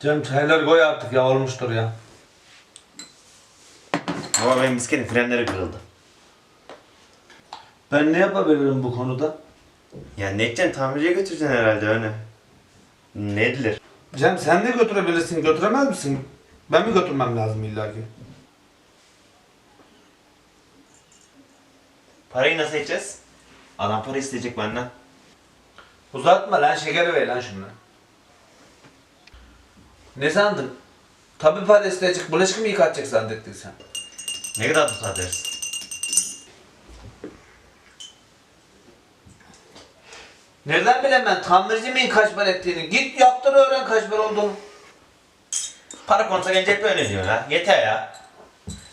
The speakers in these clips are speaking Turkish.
Cem çayları koy artık ya olmuştur ya. Ama benim bisikletin frenleri kırıldı. Ben ne yapabilirim bu konuda? Ya ne edeceksin? Tamirciye götüreceksin herhalde öyle. Ne edilir? Cem sen de götürebilirsin, götüremez misin? Ben mi götürmem lazım illa ki? Parayı nasıl edeceğiz? Adam para isteyecek benden. Uzatma lan şekeri ver lan şunu. Ne sandın? Tabi para isteyecek, bulaşık mı yıkatacak zannettin sen? Ne kadar tutar dersin? Nereden bileyim ben tamirci miyim kaç para ettiğini? Git yaptır öğren kaç para olduğunu. Para konusuna gelince hep öyle diyorsun ha. Yeter ya.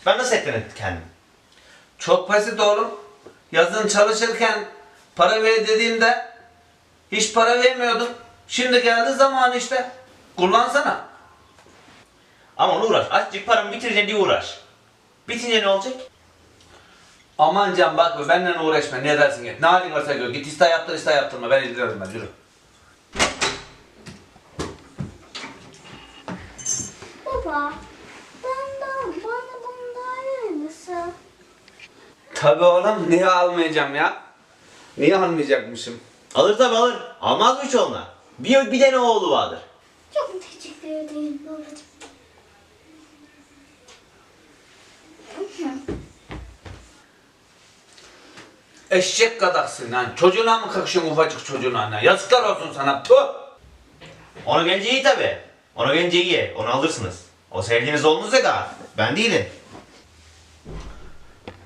Ben nasıl ettim kendim? Çok basit oğlum. Yazın çalışırken para ver dediğimde hiç para vermiyordum. Şimdi geldi zamanı işte. Kullansana. Ama onu uğraş. Azıcık paramı bitireceğim diye uğraş. Bitince ne olacak? Aman can bak be benimle uğraşma ne dersin git. Ne halin varsa gör. Git iste yaptır iste yaptırma ben ilgilenirim ben yürü. Baba, benden bana bunu verir misin? Tabi oğlum niye almayacağım ya? Niye almayacakmışım? Alır tabi alır. Almaz mı hiç onunla? Bir, bir tane oğlu vardır. Çok teşekkür ederim babacığım. Eşek kadaksın lan. Çocuğuna mı kakışıyorsun ufacık çocuğuna lan? Yazıklar olsun sana. Tuh! Ona gelince iyi tabi. Ona gelince iyi. Onu alırsınız. O sevdiğiniz oğlunuz ya da ben değilim.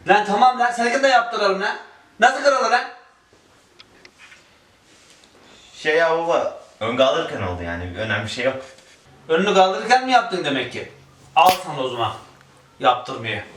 Lan tamam lan seninkini de yaptıralım lan. Nasıl kırılır lan? Şey ya baba. Ön alırken oldu yani. Önemli bir şey yok. Önünü kaldırırken mi yaptın demek ki? Al sana o zaman. Yaptırmaya.